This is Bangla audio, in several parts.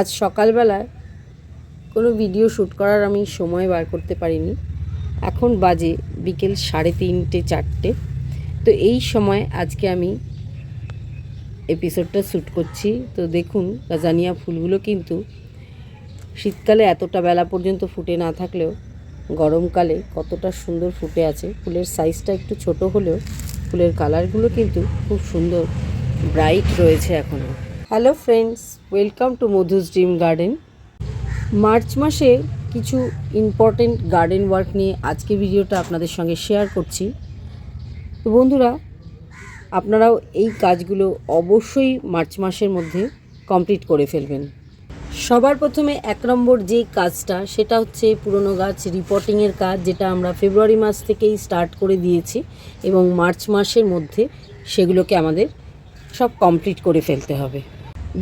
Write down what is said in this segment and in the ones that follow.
আজ সকালবেলায় কোনো ভিডিও শ্যুট করার আমি সময় বার করতে পারিনি। এখন বাজে বিকেল সাড়ে তিনটে চারটে। তো এই সময় আজকে আমি এপিসোডটা শ্যুট করছি। তো দেখুন, গাজানিয়া ফুলগুলো কিন্তু শীতকালে এতটা বেলা পর্যন্ত ফুটে না থাকলেও গরমকালে কতটা সুন্দর ফুটে আছে। ফুলের সাইজটা একটু ছোট হলেও ফুলের কালারগুলো কিন্তু খুব সুন্দর ব্রাইট রয়েছে এখনও hello friends welcome to Madhu's dream garden March মাসে কিছু ইম্পর্টেন্ট গার্ডেন ওয়ার্ক নিয়ে আজকে ভিডিওটা আপনাদের সঙ্গে শেয়ার করছি। তো বন্ধুরা, আপনারাও এই কাজগুলো অবশ্যই মার্চ মাসের মধ্যে কমপ্লিট করে ফেলবেন। সবার প্রথমে এক নম্বর যে কাজটা, সেটা হচ্ছে পুরনো গাছ রিপোর্টিংয়ের কাজ, যেটা আমরা ফেব্রুয়ারি মাস থেকেই স্টার্ট করে দিয়েছি এবং মার্চ মাসের মধ্যে সেগুলোকে আমাদের সব কমপ্লিট করে ফেলতে হবে।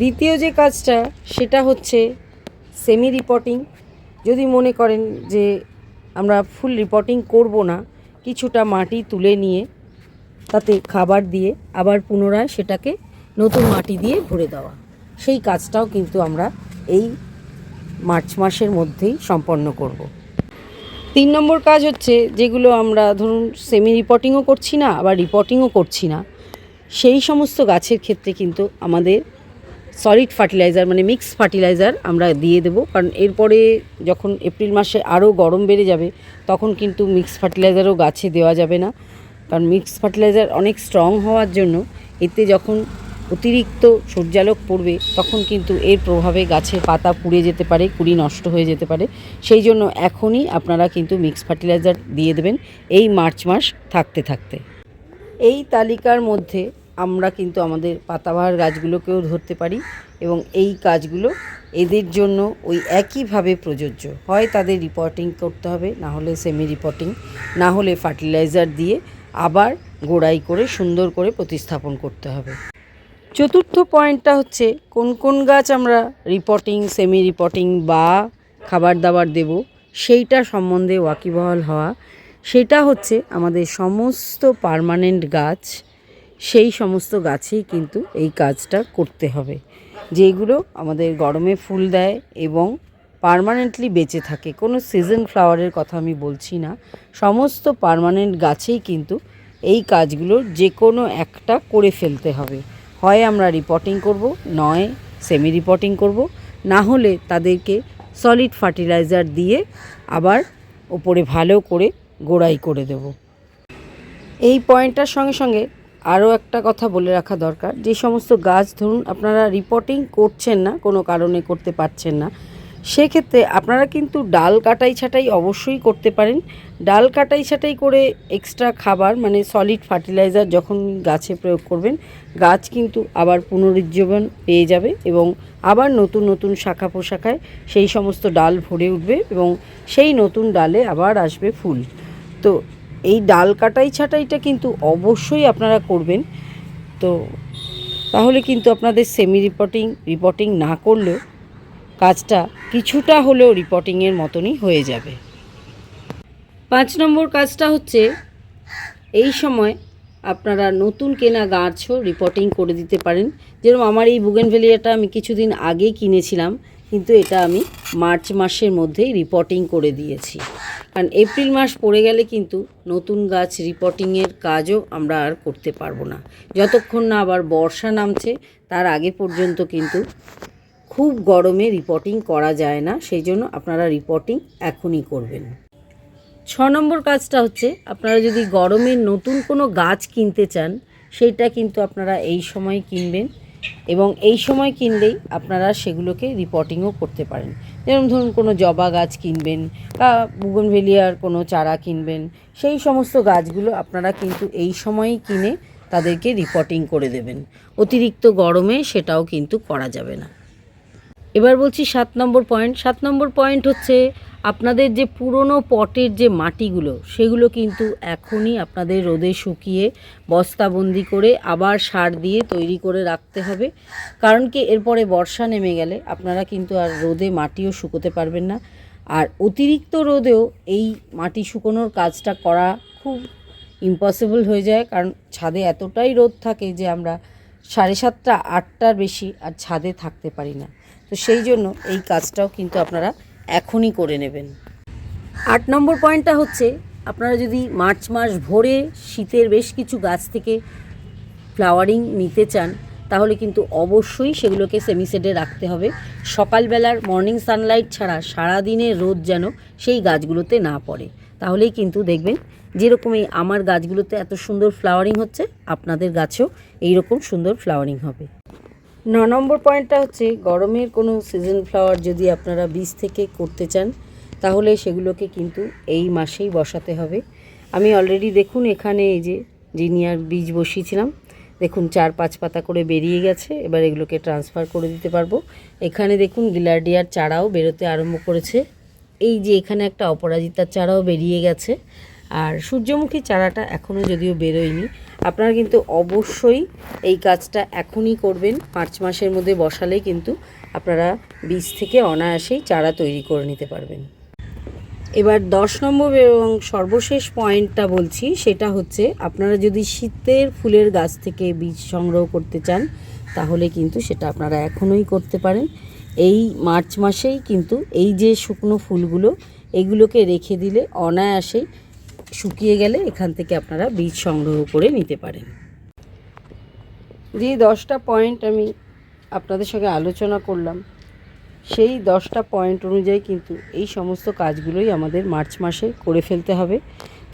দ্বিতীয় যে কাজটা, সেটা হচ্ছে সেমি রিপোর্টিং যদি মনে করেন যে আমরা ফুল রিপোর্টিং করব না, কিছুটা মাটি তুলে নিয়ে তাতে খাবার দিয়ে আবার পুনরায় সেটাকে নতুন মাটি দিয়ে ভরে দেওয়া সেই কাজটাও কিন্তু আমরা এই মার্চ মাসের মধ্যেই সম্পন্ন করব। তিন নম্বর কাজ হচ্ছে যেগুলো আমরা ধরুন সেমি রিপোর্টিংও করছি না, আবার রিপোর্টিংও করছি না, সেই সমস্ত গাছের ক্ষেত্রে কিন্তু আমাদের সলিড ফার্টিলাইজার মানে মিক্স ফার্টিলাইজার আমরা দিয়ে দেবো। কারণ এরপরে যখন এপ্রিল মাসে আরও গরম বেড়ে যাবে, তখন কিন্তু মিক্স ফার্টিলাইজারও গাছে দেওয়া যাবে না। কারণ মিক্স ফার্টিলাইজার অনেক স্ট্রং হওয়ার জন্য এতে যখন অতিরিক্ত সূর্যালোক পড়বে, তখন কিন্তু এর প্রভাবে গাছের পাতা পুড়ে যেতে পারে, কুড়ি নষ্ট হয়ে যেতে পারে। সেই জন্য এখনই আপনারা কিন্তু মিক্স ফার্টিলাইজার দিয়ে দেবেন, এই মার্চ মাস থাকতে থাকতে। এই তালিকার মধ্যে আমরা কিন্তু আমাদের পাতাবাহার গাছগুলোকেও ধরতে পারি এবং এই কাজগুলো এদের জন্য ওই একইভাবে প্রযোজ্য। হয় তাদের রিপোর্টিং করতে হবে, না হলে সেমি রিপোর্টিং না হলে ফার্টিলাইজার দিয়ে আবার গোড়াই করে সুন্দর করে প্রতিস্থাপন করতে হবে। চতুর্থ পয়েন্টটা হচ্ছে কোন কোন গাছ আমরা রিপোর্টিং সেমি রিপোর্টিং বা খাবার দাবার দেব, সেইটা সম্বন্ধে ওয়াকিবহাল হওয়া। সেটা হচ্ছে আমাদের সমস্ত পার্মানেন্ট গাছ সেই সমস্ত গাছেই কিন্তু এই কাজটা করতে হবে। যেগুলো আমাদের গরমে ফুল দেয় এবং পার্মানেন্টলি বেঁচে থাকে। কোনো সিজন ফ্লাওয়ারের কথা আমি বলছি না। সমস্ত পার্মানেন্ট গাছেই কিন্তু এই কাজগুলোর যে কোনো একটা করে ফেলতে হবে। হয় আমরা রিপোর্টিং করব, নয় সেমি রিপোর্টিং করব, না হলে তাদেরকে সলিড ফার্টিলাইজার দিয়ে আবার ওপরে ভালো করে গোড়াই করে দেব। এই পয়েন্টটার সঙ্গে সঙ্গে আরও একটা কথা বলে রাখা দরকার, যে সমস্ত গাছ ধরুন আপনারা রিপোর্টিং করছেন না, কোনো কারণে করতে পারছেন না, সেক্ষেত্রে আপনারা কিন্তু ডাল কাটাই ছাটাই অবশ্যই করতে পারেন। ডাল কাটাই ছাটাই করে এক্সট্রা খাবার মানে সলিড ফার্টিলাইজার যখন গাছে প্রয়োগ করবেন, গাছ কিন্তু আবার পুনরুজ্জীবন পেয়ে যাবে এবং আবার নতুন নতুন শাখা পোশাখায় সেই সমস্ত ডাল ভরে উঠবে এবং সেই নতুন ডালে আবার আসবে ফুল। তো এই ডাল কাটাই ছাটাইটা কিন্তু অবশ্যই আপনারা করবেন। তো তাহলে কিন্তু আপনাদের সেমি রিপোর্টিং রিপোর্টিং না করলেও কাজটা কিছুটা হলেও রিপোর্টিংয়ের মতনই হয়ে যাবে। পাঁচ নম্বর কাজটা হচ্ছে এই সময় আপনারা নতুন কেনা গাছও রিপোর্টিং করে দিতে পারেন। যেরকম আমার এই বুগেনভেলিয়াটা আমি কিছুদিন আগে কিনেছিলাম, কিন্তু এটা আমি মার্চ মাসের মধ্যেই রিপোর্টিং করে দিয়েছি। কারণ এপ্রিল মাস পড়ে গেলে কিন্তু নতুন গাছ রিপোর্টিংয়ের কাজও আমরা আর করতে পারব না। যতক্ষণ না আবার বর্ষা নামছে, তার আগে পর্যন্ত কিন্তু খুব গরমে রিপোর্টিং করা যায় না। সেই জন্য আপনারা রিপোর্টিং এখনই করবেন। ছ নম্বর কাজটা হচ্ছে, আপনারা যদি গরমে নতুন কোনো গাছ কিনতে চান, সেইটা কিন্তু আপনারা এই সময় কিনবেন এবং এই সময় কিনলেই আপনারা সেগুলোকে রিপোর্টিংও করতে পারেন। যেরকম ধরুন কোনো জবা গাছ কিনবেন বা বুগনভেলিয়ার কোনো চারা কিনবেন, সেই সমস্ত গাছগুলো আপনারা কিন্তু এই সময়ই কিনে তাদেরকে রিপোর্টিং করে দেবেন। অতিরিক্ত গরমে সেটাও কিন্তু করা যাবে না। এবার বলছি সাত নম্বর পয়েন্ট সাত নম্বর পয়েন্ট হচ্ছে আপনাদের যে পুরনো পটের যে মাটিগুলো, সেগুলো কিন্তু এখনই আপনাদের রোদে শুকিয়ে বস্তাবন্দি করে আবার সার দিয়ে তৈরি করে রাখতে হবে। কারণ কি, এরপরে বর্ষা নেমে গেলে আপনারা কিন্তু আর রোদে মাটিও শুকোতে পারবেন না। আর অতিরিক্ত রোদেও এই মাটি শুকোনোর কাজটা করা খুব ইম্পসিবল হয়ে যায়। কারণ ছাদে এতটাই রোদ থাকে যে আমরা সাড়ে সাতটা, আটটার বেশি আর ছাদে থাকতে পারি না। তো সেই জন্য এই কাজটাও কিন্তু আপনারা এখনই করে নেবেন। আট নম্বর পয়েন্টটা হচ্ছে, আপনারা যদি মার্চ মাস ভরে শীতের বেশ কিছু গাছ থেকে ফ্লাওয়ারিং নিতে চান, তাহলে কিন্তু অবশ্যই সেগুলোকে সেমিসেডে রাখতে হবে। সকালবেলার মর্নিং সানলাইট ছাড়া সারা দিনের রোদ যেন সেই গাছগুলোতে না পড়ে। তাহলেই কিন্তু দেখবেন, যেরকম এই আমার গাছগুলোতে এত সুন্দর ফ্লাওয়ারিং হচ্ছে, আপনাদের গাছেও এইরকম সুন্দর ফ্লাওয়ারিং হবে। ন নম্বর পয়েন্টটা হচ্ছে, গরমের কোনো সিজন ফ্লাওয়ার যদি আপনারা বীজ থেকে করতে চান, তাহলে সেগুলোকে কিন্তু এই মাসেই বসাতে হবে। আমি অলরেডি দেখুন এখানে এই যে জিনিয়ার বীজ বসিয়েছিলাম, দেখুন চার পাঁচ পাতা করে বেরিয়ে গেছে, এবার এগুলোকে ট্রান্সফার করে দিতে পারব। এখানে দেখুন গিলার্ডিয়ার চারাও বেরোতে আরম্ভ করেছে। এই যে এখানে একটা অপরাজিতার চারাও বেরিয়ে গেছে আর সূর্যমুখী চারাটা এখনও যদিও বেরোয়নি, আপনারা কিন্তু অবশ্যই এই কাজটা এখনই করবেন। মার্চ মাসের মধ্যে বসালে কিন্তু আপনারা বীজ থেকে অনায়াসেই চারা তৈরি করে নিতে পারবেন। এবার দশ নম্বর এবং সর্বশেষ পয়েন্টটা বলছি, সেটা হচ্ছে আপনারা যদি শীতের ফুলের গাছ থেকে বীজ সংগ্রহ করতে চান, তাহলে কিন্তু সেটা আপনারা এখনই করতে পারেন। এই মার্চ মাসেই কিন্তু এই যে শুকনো ফুলগুলো, এগুলোকে রেখে দিলে অনায়াসেই শুকিয়ে গেলে এখান থেকে আপনারা বীজ সংগ্রহ করে নিতে পারেন। যে দশটা পয়েন্ট আমি আপনাদের সঙ্গে আলোচনা করলাম, সেই দশটা পয়েন্ট অনুযায়ী কিন্তু এই সমস্ত কাজগুলোই আমাদের মার্চ মাসে করে ফেলতে হবে।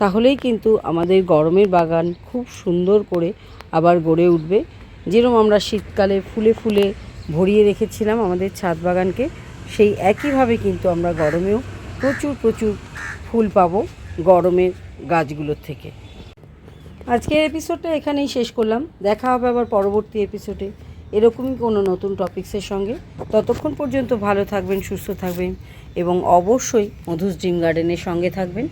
তাহলেই কিন্তু আমাদের গরমের বাগান খুব সুন্দর করে আবার গড়ে উঠবে। যেরকম আমরা শীতকালে ফুলে ফুলে ভরিয়ে রেখেছিলাম আমাদের ছাদ বাগানকে, সেই একইভাবে কিন্তু আমরা গরমেও প্রচুর প্রচুর ফুল পাবো। গরমের গাছগুলোর থেকে। আজকের এপিসোডটা এখানেই শেষ করলাম। দেখা হবে আবার পরবর্তী এপিসোডে এরকমই কোনো নতুন টপিক্সের সঙ্গে। ততক্ষণ পর্যন্ত ভালো থাকবেন, সুস্থ থাকবেন এবং অবশ্যই মধুস ড্রিম গার্ডেনের সঙ্গে থাকবেন।